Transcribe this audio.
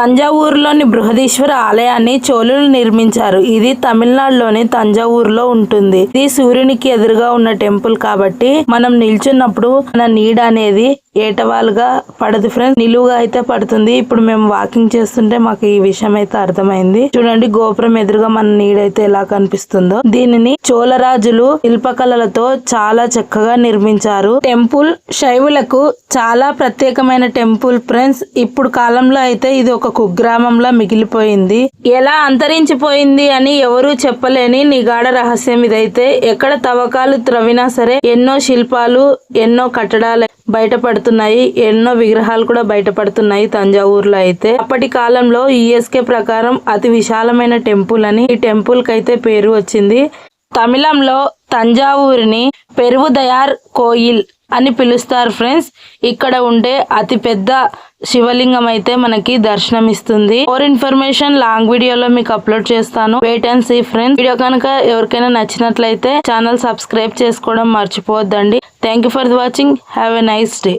తంజావూరులోని బృహదీశ్వర ఆలయాన్ని చోళులు నిర్మించారు. ఇది తమిళనాడులోని తంజావూరులో ఉంటుంది. ఇది సూర్యునికి ఎదురుగా ఉన్న టెంపుల్ కాబట్టి మనం నిల్చున్నప్పుడు మన నీడ అనేది ఏటవాలుగా పడదు ఫ్రెండ్స్. నిలువుగా అయితే పడుతుంది. ఇప్పుడు మేము వాకింగ్ చేస్తుంటే మాకు ఈ విషయం అయితే అర్థమైంది. చూడండి గోపురం ఎదురుగా మన నీడైతే ఎలా కనిపిస్తుందో. దీనిని చోళరాజులు శిల్పకళలతో చాలా చక్కగా నిర్మించారు. టెంపుల్ శైవులకు చాలా ప్రత్యేకమైన టెంపుల్ ఫ్రెండ్స్. ఇప్పుడు కాలంలో అయితే ఇది ఒక కుగ్రామంలా మిగిలిపోయింది. ఎలా అంతరించిపోయింది అని ఎవరూ చెప్పలేని నిగాఢ రహస్యం ఇదైతే ఎక్కడ తవ్వకాలు త్రవ్వినా సరే ఎన్నో శిల్పాలు ఎన్నో కట్టడాలు బయటపడుతున్నాయి ఎన్నో విగ్రహాలు కూడా బయటపడుతున్నాయి తంజావూరులో అయితే. అప్పటి కాలంలో ఈఎస్కే ప్రకారం అతి విశాలమైన టెంపుల్ అని ఈ టెంపుల్ కైతే పేరు వచ్చింది. తమిళంలో తంజావూరిని పెరువుదయార్ కోయిల్ అని పిలుస్తారు ఫ్రెండ్స్. ఇక్కడ ఉండే అతి పెద్ద శివలింగం అయితే మనకి దర్శనం ఇస్తుంది మోర్ ఇన్ఫర్మేషన్ లాంగ్ వీడియోలో మీకు అప్లోడ్ చేస్తాను. Wait and see friends video కనుక ఎవరికైనా నచ్చినట్లయితే ఛానల్ సబ్స్క్రైబ్ చేసుకోవడం మర్చిపోవద్దండి. Thank you for watching have a nice day